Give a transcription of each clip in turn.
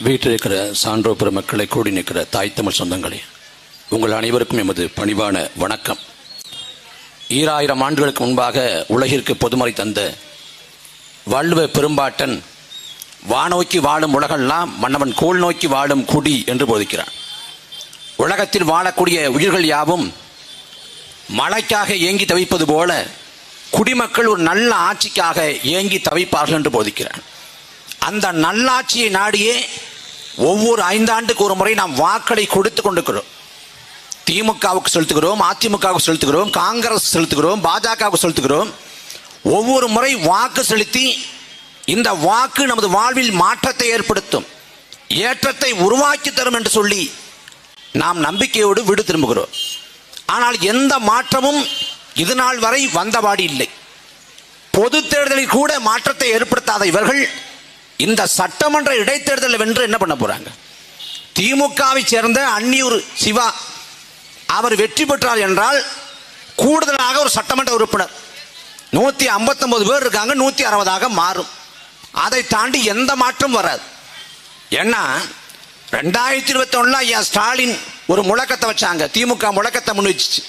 வீட்டில் இருக்கிற சான்றோ பெருமக்களை கூடி நிற்கிற தாய் தமிழ் சொந்தங்களே உங்கள் அனைவருக்கும் எமது பணிவான வணக்கம். ஈராயிரம் ஆண்டுகளுக்கு முன்பாக உலகிற்கு பொதுமறை தந்த வள்ளுவ பெரும்பாட்டன் வானோக்கி வாழும் உலகெல்லாம் மன்னவன் கோல் நோக்கி வாழும் குடி என்று போதிக்கிறான். உலகத்தில் வாழக்கூடிய உயிர்கள் யாவும் மழைக்காக ஏங்கி தவிப்பது போல குடிமக்கள் ஒரு நல்ல ஆட்சிக்காக ஏங்கி தவிப்பார்கள் என்று போதிக்கிறான். அந்த நல்லாட்சியை நாடியே ஒவ்வொரு ஐந்தாண்டுக்கு ஒரு முறை நாம் வாக்களை கொடுத்து கொண்டிருக்கிறோம். திமுகவுக்கு செலுத்துகிறோம் அதிமுகவுக்கு செலுத்துகிறோம் காங்கிரஸ் செலுத்துகிறோம் பாஜகவுக்கு செலுத்துகிறோம். ஒவ்வொரு முறை வாக்கு செலுத்தி இந்த வாக்கு நமது வாழ்வில் மாற்றத்தை ஏற்படுத்தும். ஏற்றத்தை உருவாக்கி தரும் என்று சொல்லி நாம் நம்பிக்கையோடு வீடு திரும்புகிறோம். ஆனால் எந்த மாற்றமும் இது நாள் வரை வந்தபாடு இல்லை. பொது தேர்தலில் கூட மாற்றத்தை ஏற்படுத்தாத இவர்கள் இந்த சட்டமன்ற இடைத்தேர்தலில் வென்று என்ன பண்ண போறாங்க? திமுகவை சேர்ந்த அன்னியூர் சிவா அவர் வெற்றி பெற்றார் என்றால் கூடுதலாக ஒரு சட்டமன்ற உறுப்பினர். நூத்தி ஐம்பத்தொன்பது பேர் இருக்காங்க நூத்தி அறுபதாக மாறும். அதை தாண்டி எந்த மாற்றம் வராது. ஏன்னா ரெண்டாயிரத்தி இருபத்தி ஒண்ணுல ஐயா ஸ்டாலின் ஒரு முழக்கத்தை வச்சாங்க? திமுக முழக்கத்தை முன் வச்சுச்சு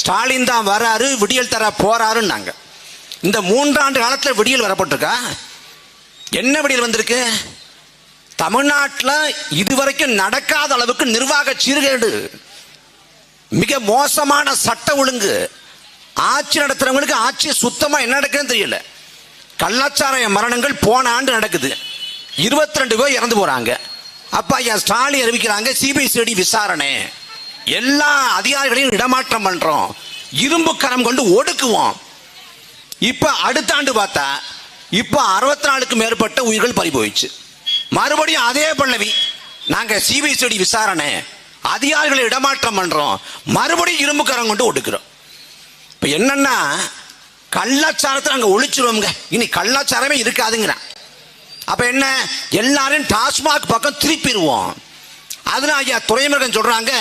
ஸ்டாலின் தான் வராரு விடியல் தர போறாருன்னாங்க. இந்த மூன்றாண்டு காலத்தில் விடியல் வரப்பட்டிருக்கா? என்ன விடியல் வந்திருக்கு? தமிழ்நாட்டில் இதுவரைக்கும் நடக்காத அளவுக்கு நிர்வாக சீர்கேடு. மிக மோசமான சட்ட ஒழுங்கு. ஆட்சி நடத்துறவங்களுக்கு ஆட்சி சுத்தமாக என்ன நடக்குதுன்னு தெரியல. கள்ளச்சாராய மரணங்கள் போன ஆண்டு நடக்குது. இருபத்தி ரெண்டு பேர் இறந்து போகிறாங்க அப்பா ஐயா ஸ்டாலின் அறிவிக்கிறாங்க சிபிசிஐடி விசாரணை. எல்லா அதிகாரிகளையும் இடமாற்றம் பண்ணுறோம் இரும்பு கரம் கொண்டு ஒடுக்குவோம். இப்போ அடுத்த ஆண்டு பார்த்தா இப்போ அறுபத்தி நாலுக்கு மேற்பட்ட உயிர்கள் பறி போயிடுச்சு மறுபடியும் அதே பல்லவி நாங்கள் சிபிசிடி விசாரணை அதிகாரிகளை இடமாற்றம் பண்ணுறோம் மறுபடியும் இரும்புக்காரங்க கொண்டு ஒடுக்கிறோம். இப்போ என்னன்னா கள்ளாச்சாரத்தை நாங்கள் ஒழிச்சிருவோங்க இனி கள்ளாச்சாரமே இருக்காதுங்கிறான். அப்போ என்ன? எல்லாரும் டாஸ்மாக் பக்கம் திருப்பிடுவோம். அதனால் ஐயா துறைமுருகன் சொல்கிறாங்க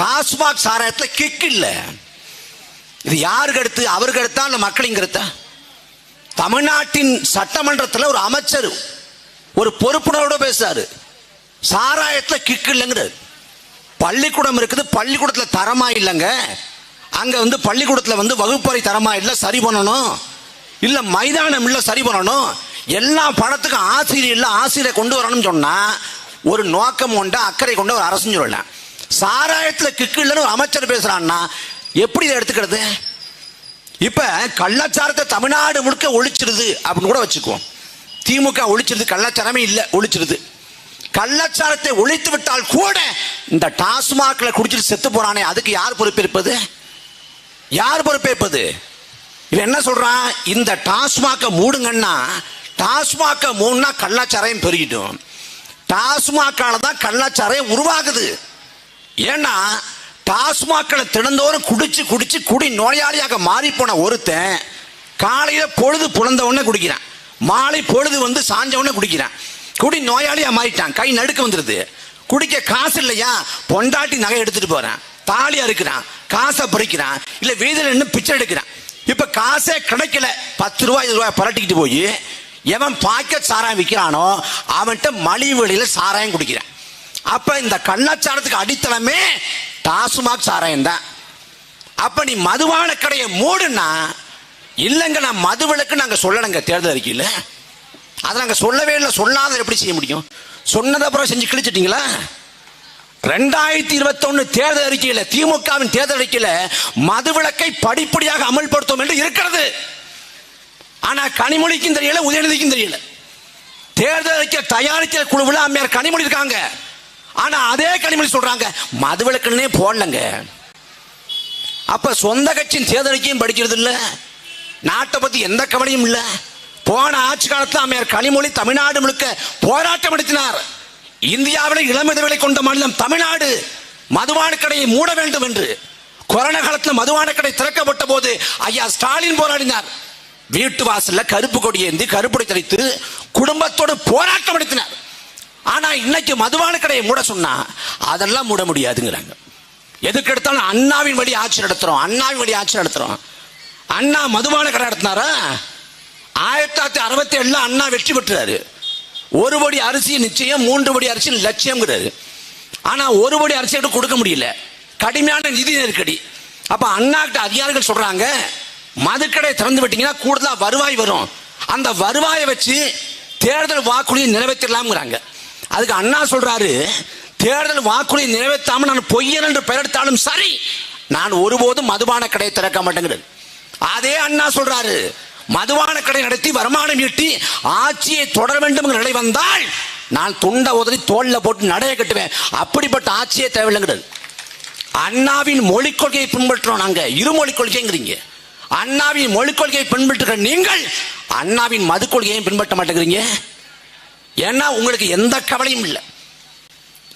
டாஸ்மாக் சாராயத்தில் கிக் இல்லை. இது யாருக்கு அடுத்து? அவருக்கு அடுத்தா இல்லை மக்களுங்கிறதா தமிழ்நாட்டின் சட்டமன்றத்தில் ஒரு அமைச்சர் ஒரு பொறுப்புணர்வோட பேசுறாரு. சாராயத்தில் கிக் இல்லைங்கிறாரு. பள்ளிக்கூடம் இருக்குது பள்ளிக்கூடத்தில் தரமா இல்லைங்க. அங்கே வந்து பள்ளிக்கூடத்தில் வந்து வகுப்பறை தரமா இல்லை சரி பண்ணணும். இல்லை மைதானம் இல்லை சரி பண்ணணும். எல்லா படத்துக்கும் ஆசிரியர் இல்லை ஆசிரியரை கொண்டு வரணும்னு சொன்னால் ஒரு நோக்கம் கொண்ட அக்கறை கொண்ட ஒரு அரசு சொல்லலாம் சாராயத்தில் கிக்கு இல்லைன்னு ஒரு அமைச்சர் பேசுகிறான்னா எப்படி இதை எடுத்துக்கிறது? இப்ப கள்ளச்சாரத்தை தமிழ்நாடு முழுக்க ஒழிச்சிருது அப்படின்னு கூட வச்சுக்குவோம். திமுக ஒழிச்சிருது கள்ளச்சாரமே இல்லை ஒழிச்சிருது. கள்ளச்சாரத்தை ஒழித்து விட்டால் கூட இந்த டாஸ்மாக்ல குடிச்சிட்டு செத்து போறானே அதுக்கு யார் பொறுப்பேற்பது? யார் பொறுப்பேற்பது? இவன் என்ன சொல்றான்? இந்த டாஸ்மாக மூடுங்கன்னா டாஸ்மாக மூணுனா கள்ளச்சாராயம் பெருகிடும். டாஸ்மாக்கால தான் கள்ளச்சாராயம் உருவாகுது. ஏன்னா டாஸ்மாக்களை தினந்தோறும் குடிச்சு குடிச்சு குடி நோயாளியாக மாறி போன ஒருத்தன் காலையில பொழுது புலந்த உடனே குடிக்கிறான். மாலை பொழுது வந்து சாஞ்ச உடனே குடிக்கிறான். குடி நோயாளியா மாறிட்டான். கை நடுக்க வந்துருது. குடிக்க காசு இல்லையா? பொண்டாட்டி நகை எடுத்துட்டு போறான். தாலியா இருக்கிறான். காசை பறிக்கிறான். இல்ல வீதியில் நின்று பிச்சை எடுக்கிறான். இப்ப காசே கிடைக்கல. பத்து ரூபாய் இருபது ரூபாய் பரட்டிக்கிட்டு போய் எவன் பாக்கெட் சாராயம் விற்கிறானோ அவன்கிட்ட மலிவு விலையில சாராயம் குடிக்கிறான். அப்ப இந்த கள்ளச்சாரத்துக்கு அடித்தளமே டாஸ்மாக் சாராயம் தான். அப்போ நீ மதுபான கடையை மூடுனா இல்லைங்க நான் மது நாங்கள் சொல்லணுங்க தேர்தல் அறிக்கையில். அதை நாங்கள் சொல்லவே இல்லை சொல்லாத எப்படி செய்ய முடியும்? சொன்னதப்புறம் செஞ்சு கிழிச்சிட்டிங்களா? ரெண்டாயிரத்தி இருபத்தொன்னு தேர்தல் அறிக்கையில் திமுகவின் தேர்தல் அறிக்கையில் மதுவிலக்கை படிப்படியாக அமல்படுத்தும் என்று இருக்கிறது. ஆனால் கனிமொழிக்கும் தெரியல உதயநிதிக்கும் தெரியல. தேர்தல் அறிக்கை தயாரிக்கிற குழுவில் அம்மையார் கனிமொழி இருக்காங்க. ஆனா அதே கனிமொழி சொல்றாங்க மதுவிலக்குன்னே போடலங்க அப்ப சொந்த கட்சியின் தேர்தலுக்கையும் படிக்கிறது இல்ல நாட்டை பத்தி எந்த கவலையும் இல்ல. போன ஆட்சி காலத்தில் அமையர் கனிமொழி தமிழ்நாடு முழுக்க போராட்டம் நடத்தினார் இந்தியாவில் இளமிதவிலை கொண்ட மாநிலம் தமிழ்நாடு மதுவான கடையை மூட வேண்டும் என்று. கொரோனா காலத்தில் மதுவான கடை திறக்கப்பட்ட போது ஐயா ஸ்டாலின் போராடினார். வீட்டு வாசல்ல கருப்பு கொடி ஏந்தி கருப்புடை தெளித்து குடும்பத்தோடு போராட்டம் நடத்தினார் ஆனா இன்னைக்கு மதுபான கடையை மூட சொன்னா அதெல்லாம் மூட முடியாதுங்கிறாங்க. எதுக்கு எடுத்தாலும் அண்ணாவின் வழி ஆட்சி நடத்துறோம் அண்ணாவின் வழி ஆட்சி நடத்துறோம். அண்ணா மதுபான கடை நடத்தினாரா? ஆயிரத்தி தொள்ளாயிரத்தி அறுபத்தி ஏழுல அண்ணா வெற்றி பெற்றாரு. ஒரு படி அரிசி நிச்சயம் மூன்று படி அரிசி லட்சியம்ங்கிறாரு. ஆனா ஒரு படி அரிசி கிட்ட கொடுக்க முடியல. கடுமையான நிதி நெருக்கடி. அப்ப அண்ணா கிட்ட அதிகாரிகள் சொல்றாங்க மதுக்கடை திறந்து விட்டீங்கன்னா கூடுதலா வருவாய் வரும். அந்த வருவாயை வச்சு தேர்தல் வாக்குறுதியை நிறைவேற்றலாம்ங்கிறாங்க. அதுக்கு அண்ணா சொல்றாரு தேர்தல் வாக்குறுதி நிறைவேற்றாம நான் பொய்யன் என்று பெயரெடுத்தாலும் சரி நான் ஒருபோதும் மதுபான கடையை திறக்க மாட்டேங்கிறது. அதே அண்ணா சொல்றாரு மதுபான கடை நடத்தி வருமானம் ஈட்டி ஆட்சியை தொடர வேண்டும் என்ற நிலை வந்தால் நான் துண்டை உதறி தோல்ல போட்டு நடைய கட்டுவேன். அப்படிப்பட்ட ஆட்சியே தேவையில்லைங்கிறது. அண்ணாவின் மொழிக் கொள்கையை பின்பற்றுறோம் நாங்க. இருமொழி கொள்கைங்கிறீங்க. அண்ணாவின் மொழிக் கொள்கையை பின்பற்றுகிற நீங்கள் அண்ணாவின் மது கொள்கையையும் பின்பற்ற மாட்டேங்கிறீங்க. ஏன்னா உங்களுக்கு எந்த கவலையும் இல்லை.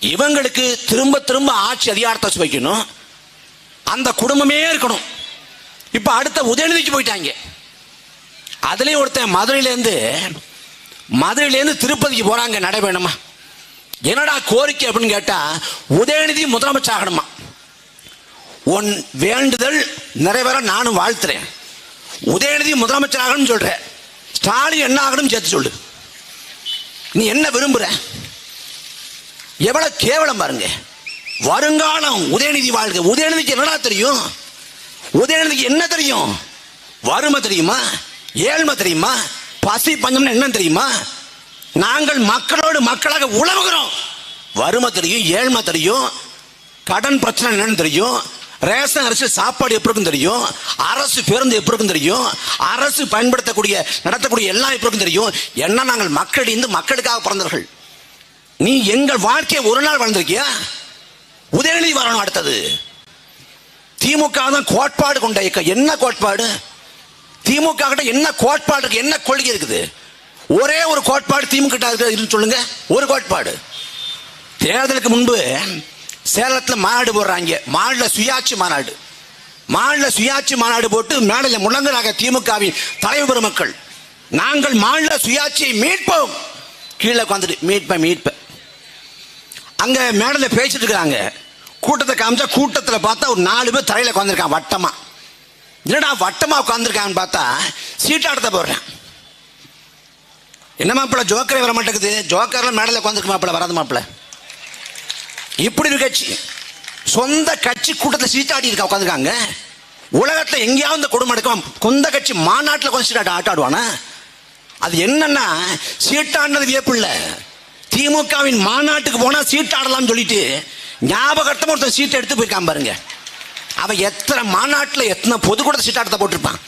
இவங்களுக்கு திரும்ப திரும்ப ஆட்சி அதிகாரத்தை வைக்கணும். அந்த குடும்பமே இருக்கணும். இப்போ அடுத்த உதயநிதிக்கு போயிட்டாங்க. அதுலேயும் ஒருத்தன் மதுரையிலேருந்து மதுரையிலேருந்து திருப்பதிக்கு போறாங்க. வேணுமா? என்னடா கோரிக்கை அப்படின்னு கேட்டால் உதயநிதி முதலமைச்சர் ஆகணுமா உன் வேண்டுதல் நிறைவேற நானும் வாழ்த்துறேன். உதயநிதி முதலமைச்சர் ஆகணும்னு சொல்கிறேன் ஸ்டாலின் என்ன ஆகணும் சேர்த்து சொல்லு. நீ என்ன விரும்புற? எவ்வளவு கேவலம் பாருங்க. வருங்காலம் உதயநிதி வாழ்க உதயநிதிக்கு என்னடா தெரியும்? உதயநிதிக்கு என்ன தெரியும்? வறுமை தெரியுமா? ஏழ்மை தெரியுமா? பசி பஞ்சம்னு என்ன தெரியுமா? நாங்கள் மக்களோடு மக்களாக உழவுகிறோம் வறுமை தெரியும் ஏழ்மை தெரியும். கடன் பிரச்சனை என்னன்னு தெரியும். ரேஷன் அரிசி சாப்பாடு எப்படி இருக்கும் தெரியும் அரசு பேருந்து எப்படி இருக்கும் தெரியும் அரசு பயன்படுத்தக்கூடிய நடத்தக்கூடிய எல்லாம் எப்படி இருக்கும் தெரியும். என்ன நாங்கள் மக்களிருந்து மக்களுக்காக பிறந்தவர்கள்? நீ எங்கள் வாழ்க்கையை ஒரு நாள் வளர்ந்துருக்கியா உதயநிதி வரணும் அடுத்தது. திமுக தான் கோட்பாடு கொண்ட இயக்கம் என்ன கோட்பாடு? திமுக கிட்ட என்ன கோட்பாடு இருக்கு? என்ன கொள்கை இருக்குது? ஒரே ஒரு கோட்பாடு திமுக கிட்ட சொல்லுங்க. ஒரு கோட்பாடு. தேர்தலுக்கு முன்பு சேலத்தில் மாநாடு போடுறாங்க. மாநில சுயாட்சி மாநாடு. மாநில சுயாட்சி மாநாடு போட்டு மேடையில் முழங்குறாங்க திமுகவின் தலைவர் பெருமக்கள். நாங்கள் மாநில சுயாட்சியை மீட்போம். கீழே உட்காந்துட்டு மீட்பேன் மீட்பேன் அங்க மேடையில் பேசிட்டு இருக்கிறாங்க. கூட்டத்தை காமிச்சா கூட்டத்தில் பார்த்தா ஒரு நாலு பேர் தரையில் உட்காந்துருக்கான் வட்டமா. என்னடா வட்டமா உட்காந்துருக்கான்னு பார்த்தா சீட்டாட்டத்தை போடுறேன். என்ன மாப்பிள்ள ஜோக்கரே வர மாட்டேங்குது. ஜோக்கர்லாம் மேடையில் உட்காந்துருக்கு மாப்பிள்ள வராது மாப்பிள்ள. இப்படி ஒரு கட்சி. சொந்த கட்சி கூட்டத்தில் சீட்டாடி இருக்கா உட்காந்துருக்காங்க உலகத்தில் எங்கேயாவது இந்த கொடுமை எடுக்கலாம் கொந்த கட்சி மாநாட்டில் கொஞ்சம் சீட்டாட்ட ஆட்டாடுவானா? அது என்னன்னா சீட்டாடினது வியப்பு திமுகவின் மாநாட்டுக்கு போனால் சீட்டாடலாம்னு சொல்லிட்டு ஞாபகத்தமாக ஒருத்தன் சீட்டை எடுத்து போயிருக்கான் பாருங்க. அவன் எத்தனை மாநாட்டில் எத்தனை பொதுக்கூட்ட சீட்டாட்டத்தை போட்டிருப்பான்.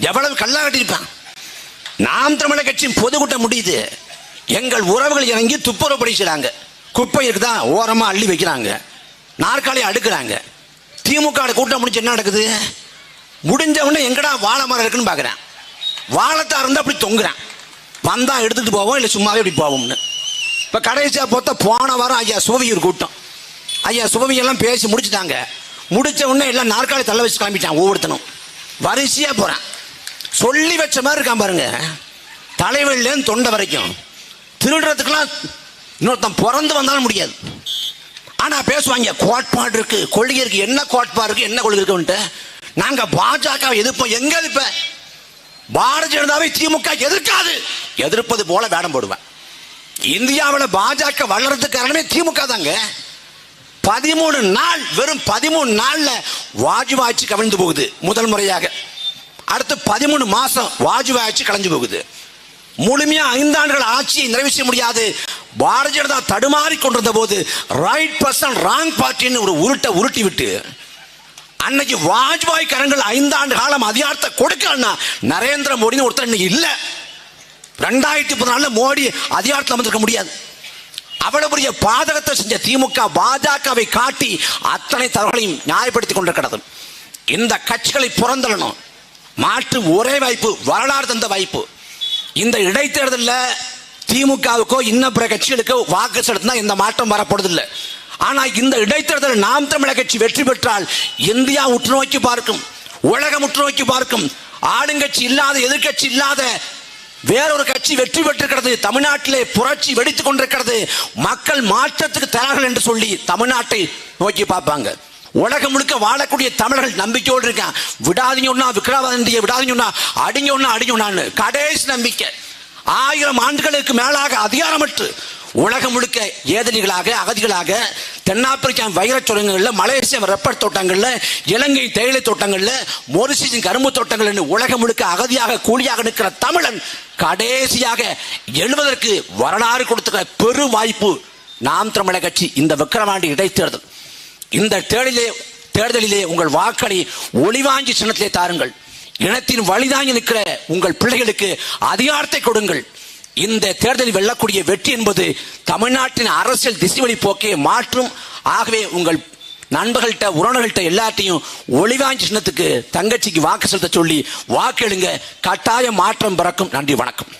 எவ்வளவு கல்லா கட்டியிருப்பான். நாம் தமிழக கட்சியின் பொதுக்கூட்டம் முடியுது. எங்கள் உறவுகள் இறங்கி துப்புரவு படிக்கிறாங்க குப்பை இருக்குதா ஓரமாக அள்ளி வைக்கிறாங்க. நாற்காலி அடுக்கிறாங்க. திமுக கூட்டம் முடிச்சு என்ன நடக்குது? முடிஞ்சவொடனே எங்கடா வாழை மரம் இருக்குன்னு பார்க்குறேன் வாழைத்தா இருந்தால் அப்படி தொங்குறேன். வந்தால் எடுத்துகிட்டு போவோம் இல்லை சும்மாவே இப்படி போவோம்னு. இப்போ கடைசியாக பார்த்தா போன வாரம் ஐயா சுபவியூர் கூட்டம். ஐயா சுபவியெல்லாம் பேசி முடிச்சுட்டாங்க. முடித்த உடனே எல்லாம் நாற்காலி தள்ள வச்சு கிளம்பிட்டான் ஒவ்வொருத்தனும். வரிசையாக போகிறான் சொல்லி வச்ச மாதிரி இருக்கான் பாருங்க. தலைவலிலேருந்து தொண்டை வரைக்கும். திருடுறதுக்கெல்லாம் இன்னொருத்தன் பிறந்து வந்தாலும் முடியாது. ஆனால் பேசுவாங்க கோட்பாடு இருக்கு கொள்கை இருக்கு. என்ன கோட்பாடு இருக்கு என்ன கொள்கை இருக்குன்ட்டு? நாங்கள் பாஜக எதிர்ப்போம். எங்க எதிர்ப்ப? பாரதிய ஜனதாவை திமுக எதிர்க்காது. எதிர்ப்பது போல வேடம் போடுவேன். இந்தியாவில் பாஜக வளர்றதுக்கு காரணமே திமுக தாங்க. பதிமூணு நாள் வெறும் பதிமூணு நாள்ல வாஜ்பாய் கவிழ்ந்து போகுது முதல் முறையாக. அடுத்து பதிமூணு மாசம் வாஜ்பாய் கலைஞ்சு போகுது. முழுமையா ஐந்தாண்டுகள் ஆட்சியை நிறைவேற்ற முடியாது. பாரதிய ஜனதா தடுமாறி கொண்டிருந்த போது ரைட் பர்சன் ராங் பார்ட்டின்னு ஒரு உருட்டை உருட்டி விட்டு அன்னைக்கு வாஜ்பாய் கரங்கள் ஐந்தாண்டு காலம் அதிகாரத்தை கொடுக்கலன்னா நரேந்திர மோடின்னு ஒருத்தர் இன்னைக்கு இல்லை. ரெண்டாயிரத்தி பதினாலுல மோடி அதிகாரத்தில் வந்திருக்க முடியாது. அவ்வளவு பெரிய பாதகத்தை செஞ்ச திமுக பாஜகவை காட்டி அத்தனை தவறுகளையும் நியாயப்படுத்தி கொண்டிருக்கிறது. இந்த கட்சிகளை புறந்தள்ளணும். மாற்று ஒரே வாய்ப்பு வரலாறு தந்த வாய்ப்பு. இந்த இடைத்தேர்தலில் திமுகவுக்கோ இன்னும் பிற கட்சிகளுக்கோ வாக்கு செலுத்தினா இந்த மாற்றம் வரப்படுதில்லை ஆனால் இந்த இடைத்தேர்தலில் நாம் தமிழக கட்சி வெற்றி பெற்றால் இந்தியா உற்று நோக்கி பார்க்கும் உலகம் உற்று நோக்கி பார்க்கும். ஆளுங்கட்சி இல்லாத எதிர்க்கட்சி இல்லாத வேறொரு கட்சி வெற்றி பெற்றிருக்கிறது. தமிழ்நாட்டிலே புரட்சி வெடித்துக் கொண்டிருக்கிறது. மக்கள் மாற்றத்துக்கு தயார்கள் என்று சொல்லி தமிழ்நாட்டை நோக்கி பார்ப்பாங்க. உலகம் முழுக்க வாழக்கூடிய தமிழர்கள் நம்பிக்கையோடு இருக்கான் விடாதீங்க ஒன்னா விக்ரவாதிய விடாதீங்க ஒன்னா அடிங்க ஒன்னா அடிங்க ஒன்னான்னு கடைசி நம்பிக்கை. ஆயிரம் ஆண்டுகளுக்கு மேலாக அதிகாரமற்று. உலகம் முழுக்க ஏதலிகளாக அகதிகளாக தென்னாப்பிரிக்கா வைரச் சுரங்கங்களில் மலேசிய ரப்பர் தோட்டங்களில் இலங்கை தேயிலை தோட்டங்களில் மொரிசியின் கரும்பு தோட்டங்கள் உலகம் முழுக்க அகதியாக கூலியாக நிற்கிற தமிழன் கடைசியாக எழுவதற்கு வரலாறு கொடுத்துக்கிற பெரு வாய்ப்பு நாம் தமிழக கட்சி இந்த விக்கிரவாண்டி இடைத்தேர்தல். இந்த தேர்தலிலே தேர்தலிலே உங்கள் வாக்களை ஒளிவாஞ்சி சின்னத்திலே தாருங்கள். இனத்தின் வழிதாங்கி நிற்கிற உங்கள் பிள்ளைகளுக்கு அதிகாரத்தை கொடுங்கள். இந்த தேர்தலில் வெல்லக்கூடிய வெற்றி என்பது தமிழ்நாட்டின் அரசியல் திசைவழி போக்கை மாற்றும். ஆகவே உங்கள் நண்பர்கள்ட்ட உறவுகள்கிட்ட எல்லாத்தையும் ஒளிவாஞ்சி சின்னத்துக்கு தங்கச்சிக்கு வாக்கு செலுத்த சொல்லி வாக்கெடுங்க கட்டாய மாற்றம் பிறக்கும். நன்றி வணக்கம்.